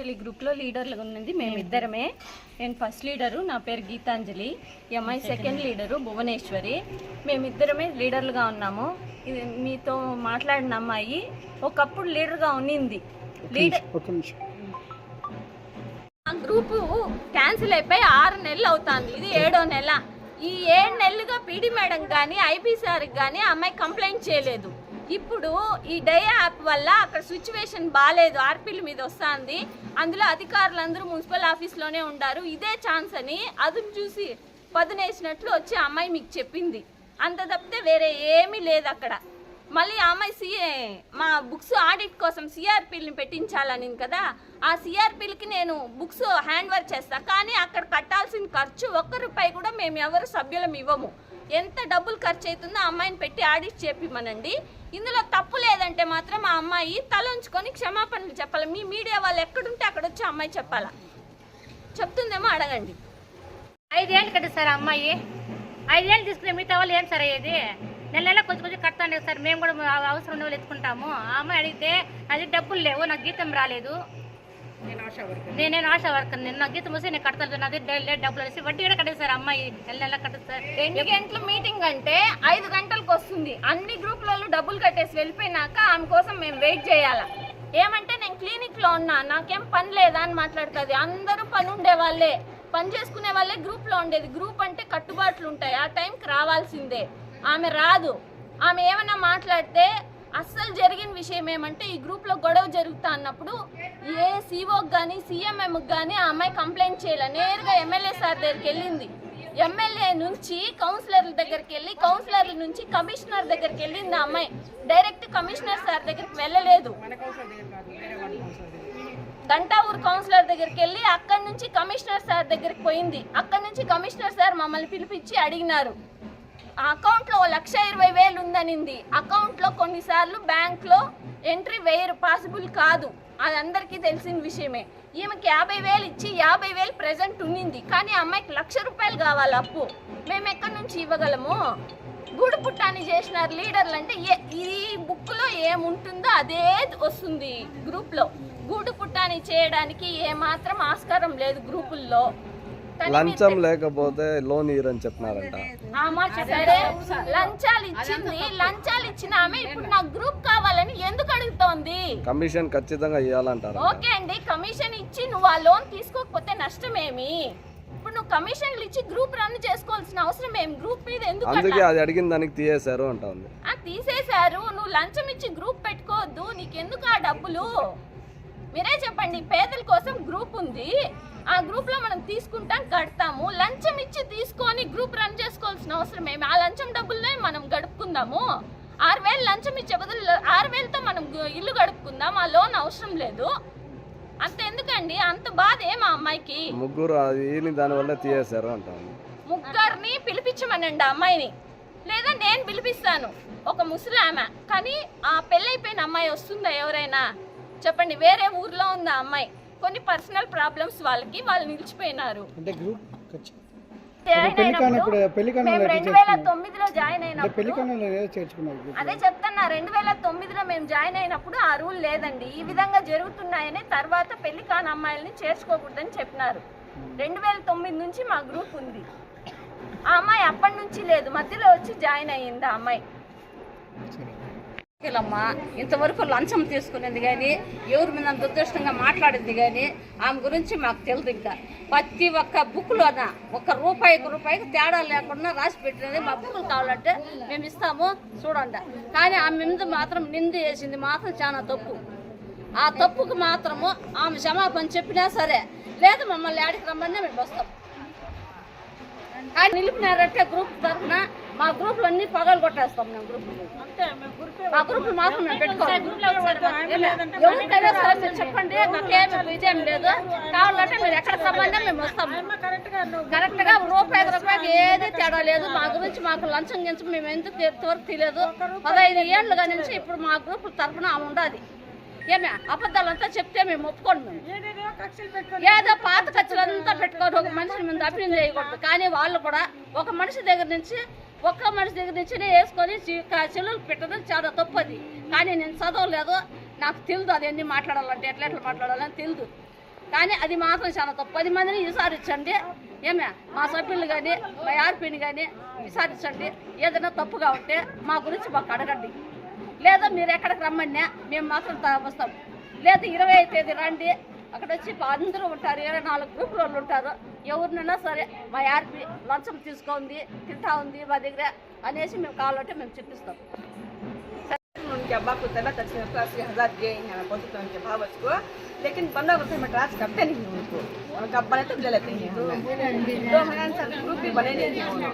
గీతాంజలి గ్రూప్లో లీడర్లు ఉన్నది మేమిద్దరమే. నేను ఫస్ట్ లీడరు నా పేరు గీతాంజలి. అమ్మాయి సెకండ్ లీడరు భువనేశ్వరి. మేమిద్దరమే లీడర్లుగా ఉన్నాము. ఇది మీతో మాట్లాడిన అమ్మాయి ఒకప్పుడు లీడర్గా ఉన్నింది. లీడర్ ఆ గ్రూపు క్యాన్సిల్ అయిపోయి ఆరు నెలలు అవుతుంది. ఇది ఏడో నెల. ఈ ఏడు నెలలుగా పీడి మేడం కానీ ఐపీ సార్కి కానీ అమ్మాయి కంప్లైంట్ చేయలేదు. ఇప్పుడు ఈ డై యాప్ వల్ల అక్కడ సిచ్యువేషన్ బాగాలేదు ఆర్పీల మీద వస్తుంది. అందులో అధికారులందరూ మున్సిపల్ ఆఫీస్లోనే ఉండారు. ఇదే ఛాన్స్ అని అదును చూసి పదునేసినట్లు వచ్చి అమ్మాయి మీకు చెప్పింది. అంత తప్పితే వేరే ఏమీ లేదు అక్కడ. మళ్ళీ ఆ అమ్మాయి సిఏ మా బుక్స్ ఆడిట్ కోసం సిఆర్పీలని పెట్టించాలని కదా. ఆ సిఆర్పీలకి నేను బుక్స్ హ్యాండ్ వర్క్ చేస్తా. కానీ అక్కడ కట్టాల్సిన ఖర్చు ఒక్క రూపాయి కూడా మేము ఎవరు సభ్యులం ఇవ్వము. ఎంత డబ్బులు ఖర్చు అవుతుందో అమ్మాయిని పెట్టి ఆడిట్ చేపిమనండి ఇందులో తప్పు లేదంటే మాత్రం ఆ అమ్మాయి తలంచుకొని క్షమాపణలు చెప్పాలి. మీ మీడియా వాళ్ళు ఎక్కడుంటే అక్కడ వచ్చి ఆ అమ్మాయి చెప్పాలా? చెప్తుందేమో అడగండి. ఐదేళ్ళు కదా సార్ అమ్మాయి. ఐదేళ్ళు తీసుకునే మిగతా వాళ్ళు ఏం సార్ అయ్యేది? నెల నెల కొంచెం కొంచెం కడతాండే సార్. మేము కూడా అవసరం ఉన్న వాళ్ళు ఎత్తుకుంటాము. ఆ అమ్మాయి అడిగితే అది డబ్బులు లేవు నాకు గీతం రాలేదు. నేనేం ఆశా వర్కర్ నేను నాకు గీతం వస్తే నేను కడతాను నాది డబ్బులు అనేసి వడ్డీ కూడా కట్టేది సార్ అమ్మాయి. నెల నెల కట్టదు సార్ ఎన్ని గంటల మీటింగ్ అంటే ఐదు గంటలకు వస్తుంది. అన్ని గ్రూపులలో డబ్బులు కట్టేసి వెళ్ళిపోయినాక ఆమె కోసం మేము వెయిట్ చేయాలా? ఏమంటే నేను క్లినిక్లో ఉన్నా నాకేం పని లేదా అని మాట్లాడుతుంది. అందరూ పని ఉండే వాళ్ళే. పని చేసుకునే వాళ్ళే గ్రూప్లో ఉండేది. గ్రూప్ అంటే కట్టుబాట్లు ఉంటాయి. ఆ టైంకి రావాల్సిందే. ఆమె రాదు. ఆమె ఏమన్నా మాట్లాడితే అస్సలు జరిగిన విషయం ఏమంటే ఈ గ్రూప్లో గొడవ జరుగుతా అన్నప్పుడు ఏ సీఓకి కానీ సీఎంఎంకి కానీ ఆ అమ్మాయి కంప్లైంట్ చేయలే. నేరుగా ఎమ్మెల్యే సార్ దగ్గరికి వెళ్ళింది. ఎమ్మెల్యే నుంచి కౌన్సిలర్ల దగ్గరికి వెళ్ళి కౌన్సిలర్ల నుంచి కమిషనర్ దగ్గరికి వెళ్ళింది ఆ అమ్మాయి. డైరెక్ట్ కమిషనర్ సార్ దగ్గరికి వెళ్ళలేదు. గంటావూరు కౌన్సిలర్ దగ్గరికి వెళ్ళి అక్కడి నుంచి కమిషనర్ సార్ దగ్గరికి పోయింది. అక్కడి నుంచి కమిషనర్ సార్ మమ్మల్ని పిలిపించి అడిగినారు. ఆ అకౌంట్లో ఓ లక్ష ఉందనింది అకౌంట్లో కొన్నిసార్లు బ్యాంక్లో ఎంట్రీ వేయరు పాసిబుల్ కాదు. అది అందరికీ తెలిసిన విషయమే. ఈమెకి యాభై వేలు ఇచ్చి యాభై వేలు ప్రెజెంట్ ఉండింది కానీ అమ్మాయికి లక్ష రూపాయలు కావాలి అప్పు. మేము ఎక్కడి నుంచి ఇవ్వగలము? గూడు పుట్టాని చేసినారు లీడర్లు అంటే ఏ- ఈ బుక్లో ఏముంటుందో అదే వస్తుంది గ్రూప్లో. గూడు పుట్టాని చేయడానికి ఏమాత్రం ఆస్కారం లేదు గ్రూపుల్లో. లంచం లేకపోతే లోన్ ఇయ్యరని చెప్పినారంట. లంచాలు ఇచ్చింది లంచాలు ఇచ్చిన ఆమె ఇప్పుడు నాకు గ్రూప్ కావాలని ఎందుకు అడుగుతోంది? కమిషన్ ఖచ్చితంగా ఇవ్వాలంటారు ఓకే అండి కమిషన్ ఇచ్చి నువ్వు ఆ లోన్ తీసుకోకపోతే నష్టమేమి? ఇప్పుడు నువ్వు కమిషన్లు ఇచ్చి గ్రూప్ రన్ చేసుకోవాల్సిన అవసరం ఏం? గ్రూప్ మీద ఎందుకు అందుకే? అది అడిగిన దానికి తీయేశారు అంటుంది తీసేశారు. నువ్వు లంచం ఇచ్చి గ్రూప్ పెట్టుకోవద్దు. నీకెందుకు ఆ డబ్బులు? మీరే చెప్పండి పేదల కోసం గ్రూప్ ఉంది. ఆ గ్రూప్లో మనం తీసుకుంటాం కడతాము. లంచం ఇచ్చి తీసుకొని గ్రూప్ రన్ చేసుకోవాల్సిన అవసరం ఏమి? ఆ లంచం డబ్బుల్నే మనం గడుపుకుందాము. ఆరు వేలు లంచం ఇచ్చే బదులు ఆరు వేలతో మనం ఇల్లు గడుపుకుందాం. ఆ లోన్ అవసరం లేదు. అంత ఎందుకండి? అంత బాధ ఏం ఆ అమ్మాయికి ముగ్గురు దానివల్ల తీయేశారు అంటుంది ముగ్గురిని పిలిపించమనండి ఆ అమ్మాయిని. లేదా నేను పిలిపిస్తాను. ఒక ముసలి ఆమె కానీ ఆ పెళ్ళైపోయిన అమ్మాయి వస్తుందా ఎవరైనా? చెప్పండి వేరే ఊర్లో ఆ అమ్మాయి కొన్ని పర్సనల్ ప్రాబ్లమ్స్ వాళ్ళకి వాళ్ళు నిలిచిపోయినారు. అంటే గ్రూప్ రెండు వేల తొమ్మిదిలో జాయిన్ అయినప్పుడు అదే చెప్తున్నా రెండు వేల తొమ్మిదిలో మేము జాయిన్ అయినప్పుడు ఆ రూల్ లేదండి. ఈ విధంగా జరుగుతున్నాయని తర్వాత పెళ్ళి కాని అమ్మాయిల్ని చేర్చుకోకూడదని చెప్పినారు. రెండు వేల తొమ్మిది నుంచి మా గ్రూప్ ఉంది. ఆ అమ్మాయి అప్పటి నుంచి లేదు మధ్యలో వచ్చి జాయిన్ అయ్యింది ఆ అమ్మాయి. అమ్మా ఇంతవరకు లంచం తీసుకునేది కానీ ఎవరి మీద దుర్దృష్టంగా మాట్లాడింది కానీ ఆమె గురించి మాకు తెలియదు ఇంకా. ప్రతి ఒక్క బుక్లోన ఒక రూపాయికి రూపాయికి తేడా లేకుండా రాసి పెట్టినది మా బుక్లు కావాలంటే మేము ఇస్తాము చూడండి. కానీ ఆమె మీద మాత్రం నింద వేసింది మాత్రం చాలా తప్పు. ఆ తప్పుకు మాత్రము ఆమె క్షమాపణ చెప్పినా సరే లేదు మమ్మల్ని ఆడికి రమ్మనే మేము వస్తాం. నిలిపినారంటే గ్రూప్ తరఫున మా గ్రూపులు అన్ని పగలు కొట్టేస్తాం మేము గ్రూపులు మా గ్రూపులు మాత్రం మేము పెట్టుకోవాలి ఎవరికైనా చెప్పండి. మాకేమి విజయం లేదు. కావాలంటే మీరు ఎక్కడ సంబంధం మేము వస్తాం కరెక్ట్గా రూపాయి రూపాయికి ఏది తేడా లేదు. మా గురించి మాకు లంచం గించం మేము ఎందుకు ఎంతవరకు తెలియదు. పదహైదు ఏళ్ళుగా నుంచి ఇప్పుడు మా గ్రూప్ తరఫున ఉండాలి. ఏమే అబద్ధాలంతా చెప్తే మేము ఒప్పుకోండి మేము. ఏదో పాత ఖర్చులంతా పెట్టుకొని ఒక మనిషిని ముందు అభివృద్ధి చేయకూడదు. కానీ వాళ్ళు కూడా ఒక మనిషి దగ్గర నుంచి ఒక్క మనిషి దగ్గర నుంచినే వేసుకొని చెల్లెలు పెట్టడం చాలా తప్పది. కానీ నేను చదవలేదు. నాకు తెలియదు అది ఎన్ని మాట్లాడాలంటే ఎట్లా ఎట్లా మాట్లాడాలని తెలియదు కానీ అది మాత్రం చాలా తప్పు. పది మందిని విచారించండి. ఏమే మా సభ్యులు కానీ మా ఆర్పీని కానీ విచారించండి. ఏదైనా తప్పుగా ఉంటే మా గురించి మాకు అడగండి. లేదా మీరు ఎక్కడికి రమ్మన్నా మేము మాత్రం తా- వస్తాం లేదా ఇరవై తేదీ రండి అక్కడ వచ్చి అందరూ ఉంటారు ఇరవై నాలుగు గ్రూపుల వాళ్ళు ఉంటారు ఎవరినైనా సరే మా ఆర్పి లంచం తీసుకుంది తింటా ఉంది మా దగ్గర అనేసి మేము కావాలంటే మేము చెప్పిస్తాం उनके अब्बा को तलब तक से अस्सी हज़ार दिए हैं बहुत तो उनके भाव उसको लेकिन पंद्रह रुपये में ट्रांस करते नहीं हैं उनको उनका बने तो ले लेते हैं दो हजार ग्रुप भी बने नहीं हैं